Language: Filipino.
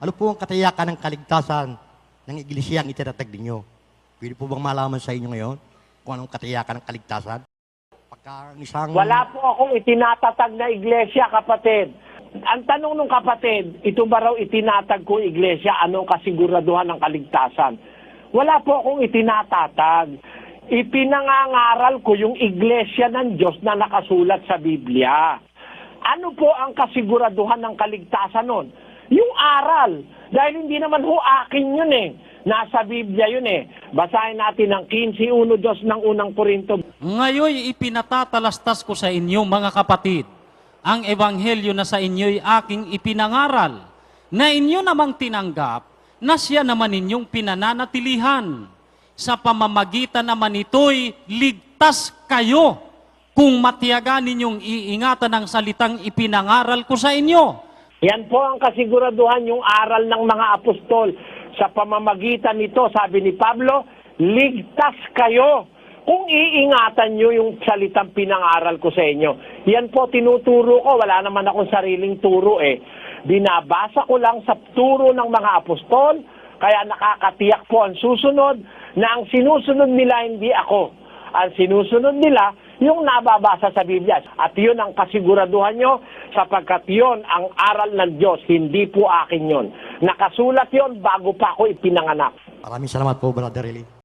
Ano po ang katiyakan ng kaligtasan ng iglesia ang itinatag ninyo? Pwede po bang malaman sa inyo ngayon kung anong katiyakan ng kaligtasan? Pagka ang isang... Wala po akong itinatatag na iglesia, kapatid. Ang tanong ng kapatid, ito ba raw itinatag ko iglesia, anong kasiguraduhan ng kaligtasan? Wala po akong itinatatag. Ipinangangaral ko yung iglesia ng Diyos na nakasulat sa Biblia. Ano po ang kasiguraduhan ng kaligtasan nun? Yung aral. Dahil hindi naman ho akin yun eh. Nasa Biblia yun eh. Basahin natin ang 15.1 Diyos ng unang Korinto Ngayon ipinatatalastas ko sa inyo, mga kapatid, ang ebanghelyo na sa inyo'y aking ipinangaral, na inyo namang tinanggap, na siya naman inyong pinananatilihan. Sa pamamagitan naman ito'y ligtas kayo kung matiyagan ninyong iingatan ang salitang ipinangaral ko sa inyo. Yan po ang kasiguraduhan yung aral ng mga apostol. Sa pamamagitan nito, sabi ni Pablo, ligtas kayo kung iingatan nyo yung salitang pinangaral ko sa inyo. Yan po tinuturo ko, wala naman akong sariling turo eh. Binabasa ko lang sa turo ng mga apostol, kaya nakakatiyak po ang susunod na ang sinusunod nila hindi ako. Ang sinusunod nila, yung nababasa sa Biblia. At yun ang kasiguraduhan nyo, sapagkat yun ang aral ng Diyos, hindi po akin yun. Nakasulat yon bago pa ako ipinanganak. Maraming salamat po, Brother Eli.